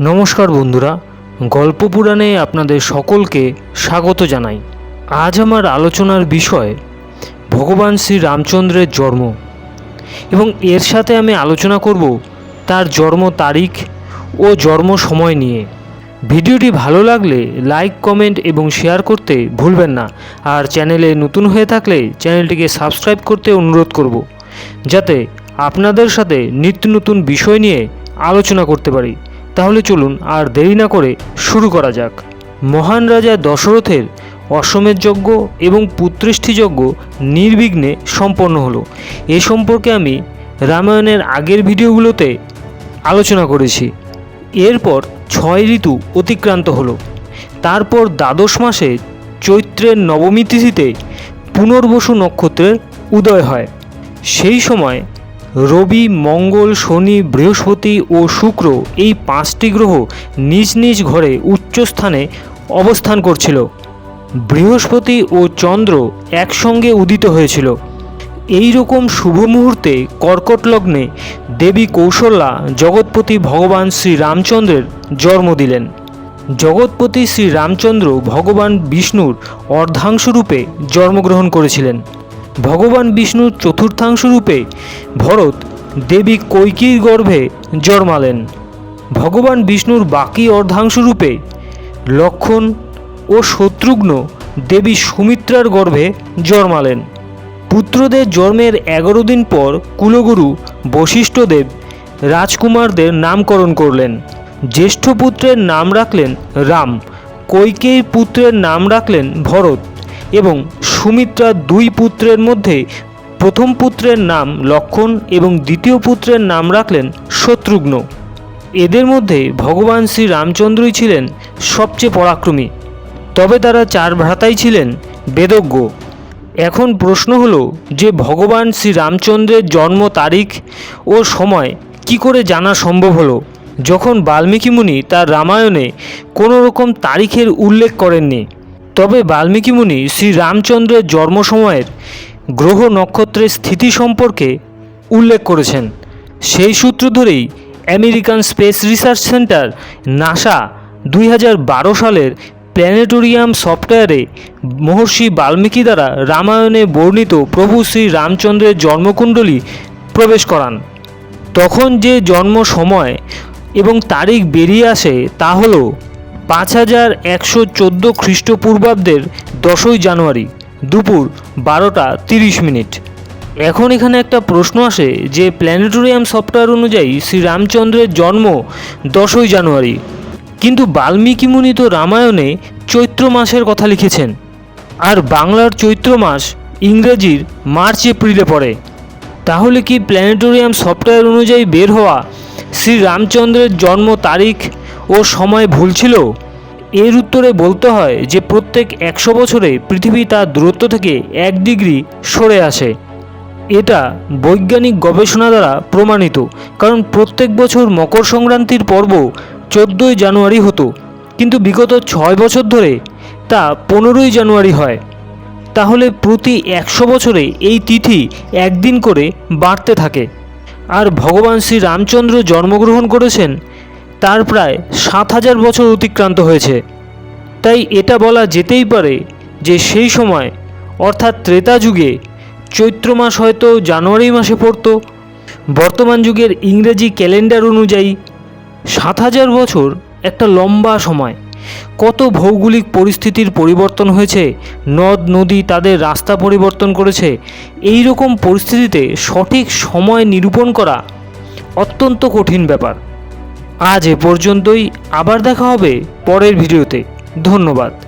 নমস্কার বন্ধুরা, গল্প পুরাণে আপনাদের সকলকে স্বাগত জানাই। আজ আমার আলোচনার বিষয়, ভগবান শ্রী রামচন্দ্রের জন্ম। এবং এর সাথে আমি আলোচনা করব তার জন্ম তারিখ ও জন্ম সময় নিয়ে। ভিডিওটি ভালো লাগলে লাইক, কমেন্ট এবং শেয়ার করতে ভুলবেন না। আর চ্যানেলে নতুন হয়ে থাকলে চ্যানেলটিকে সাবস্ক্রাইব করতে অনুরোধ করব, যাতে আপনাদের সাথে নিত্য নতুন বিষয় নিয়ে আলোচনা করতে পারি। তাহলে চলুন আর দেরি না করে শুরু করা যাক। মহান রাজা দশরথের অশ্বমেধ যজ্ঞ এবং পুত্রেষ্ঠি যজ্ঞ নির্বিঘ্নে সম্পন্ন হলো। এ সম্পর্কে আমি রামায়ণের আগের ভিডিওগুলোতে আলোচনা করেছি। এরপর ছয় ঋতু অতিক্রান্ত হলো। তারপর দ্বাদশ মাসে চৈত্রের নবমী তিথিতে পুনর্বসু নক্ষত্রের উদয় হয়। সেই সময় রবি, মঙ্গল, শনি, বৃহস্পতি ও শুক্র এই পাঁচটি গ্রহ নিজ নিজ ঘরে উচ্চস্থানে অবস্থান করছিল। বৃহস্পতি ও চন্দ্র একসঙ্গে উদিত হয়েছিল। এই রকম শুভ মুহূর্তে কর্কট লগ্নে দেবী কৌশল্যা জগৎপতি ভগবান শ্রী রামচন্দ্রের জন্ম দিলেন। জগৎপতি শ্রী রামচন্দ্র ভগবান বিষ্ণুর অর্ধাংশরূপে জন্মগ্রহণ করেছিলেন। ভগবান বিষ্ণুর চতুর্থাংশ রূপে ভরত দেবী কৈকির গর্ভে জন্মালেন। ভগবান বিষ্ণুর বাকি অর্ধাংশ রূপে লক্ষণ ও শত্রুঘ্ন দেবী সুমিত্রার গর্ভে জন্মালেন। পুত্রদের জন্মের এগারো দিন পর কুলগুরু বশিষ্ঠদেব রাজকুমারদের নামকরণ করলেন। জ্যেষ্ঠ পুত্রের নাম রাখলেন রাম কৈকেয়ী পুত্রের নাম রাখলেন ভরত এবং সুমিত্রার দুই পুত্রের মধ্যে প্রথম পুত্রের নাম লক্ষণ এবং দ্বিতীয় পুত্রের নাম রাখলেন শত্রুঘ্ন। এদের মধ্যে ভগবান শ্রী রামচন্দ্রই ছিলেন সবচেয়ে পরাক্রমী। তবে তারা চার ভ্রাতাই ছিলেন বেদজ্ঞ। এখন প্রশ্ন হলো যে ভগবান শ্রী রামচন্দ্রের জন্ম তারিখ ও সময় কি করে জানা সম্ভব হলো? যখন বাল্মীকি মুনি তার রামায়ণে কোনো রকম তারিখের উল্লেখ করেননি তবে বাল্মীকি মুনি শ্রী রামচন্দ্রের জন্ম সময়ের গ্রহ নক্ষত্রের স্থিতি সম্পর্কে উল্লেখ করেছেন। সেই সূত্র ধরেই American space research centre NASA দুই হাজার বারো সালের প্ল্যানেটোরিয়াম সফটওয়্যারে মহর্ষি বাল্মীকি দ্বারা রামায়ণে বর্ণিত প্রভু শ্রী রামচন্দ্রের জন্মকুণ্ডলী প্রবেশ করান। তখন যে জন্ম সময় এবং তারিখ বেরিয়ে আসে তা হল পাঁচ হাজার একশো চোদ্দ খ্রিস্টপূর্বাব্দের দশই জানুয়ারি দুপুর বারোটা তিরিশ মিনিট। এখন এখানে একটা প্রশ্ন আসে যে প্ল্যানেটোরিয়াম সফটওয়্যার অনুযায়ী শ্রী রামচন্দ্রের জন্ম দশই জানুয়ারি। কিন্তু বাল্মীকি মুনি তো রামায়ণে চৈত্র মাসের কথা লিখেছেন আর বাংলার চৈত্র মাস ইংরেজির মার্চ এপ্রিলে পড়ে। তাহলে কি প্ল্যানেটোরিয়াম সফটওয়্যার অনুযায়ী বের হওয়া শ্রী রামচন্দ্রের জন্ম তারিখ ও সময় ভুল ছিল? এর উত্তরে বলতে হয় যে প্রত্যেক একশো বছরে পৃথিবী তার দূরত্ব থেকে এক ডিগ্রি সরে আসে। এটা বৈজ্ঞানিক গবেষণা দ্বারা প্রমাণিত, কারণ প্রত্যেক বছর মকর সংক্রান্তির পর্ব চোদ্দোই জানুয়ারি হতো, কিন্তু বিগত ছয় বছর ধরে তা পনেরোই জানুয়ারি হয়। তাহলে প্রতি একশো বছরে এই তিথি একদিন করে বাড়তে থাকে। আর ভগবান শ্রী রামচন্দ্র জন্মগ্রহণ করেছেন তার প্রায় সাত হাজার বছর অতিক্রান্ত হয়েছে। তাই এটা বলা যেতেই পারে যে সেই সময়, অর্থাৎ ত্রেতা যুগে, চৈত্র মাস হয়তো জানুয়ারি মাসে পড়তো, বর্তমান যুগের ইংরেজি ক্যালেন্ডার অনুযায়ী সাত হাজার বছর একটা লম্বা সময়। কত ভৌগোলিক পরিস্থিতির পরিবর্তন হয়েছে, নদ, নদী তাদের রাস্তা পরিবর্তন করেছে এই রকম পরিস্থিতিতে সঠিক সময় নিরূপণ করা অত্যন্ত কঠিন ব্যাপার। আজ এ পর্যন্তই আবার দেখা হবে পরের ভিডিওতে। ধন্যবাদ।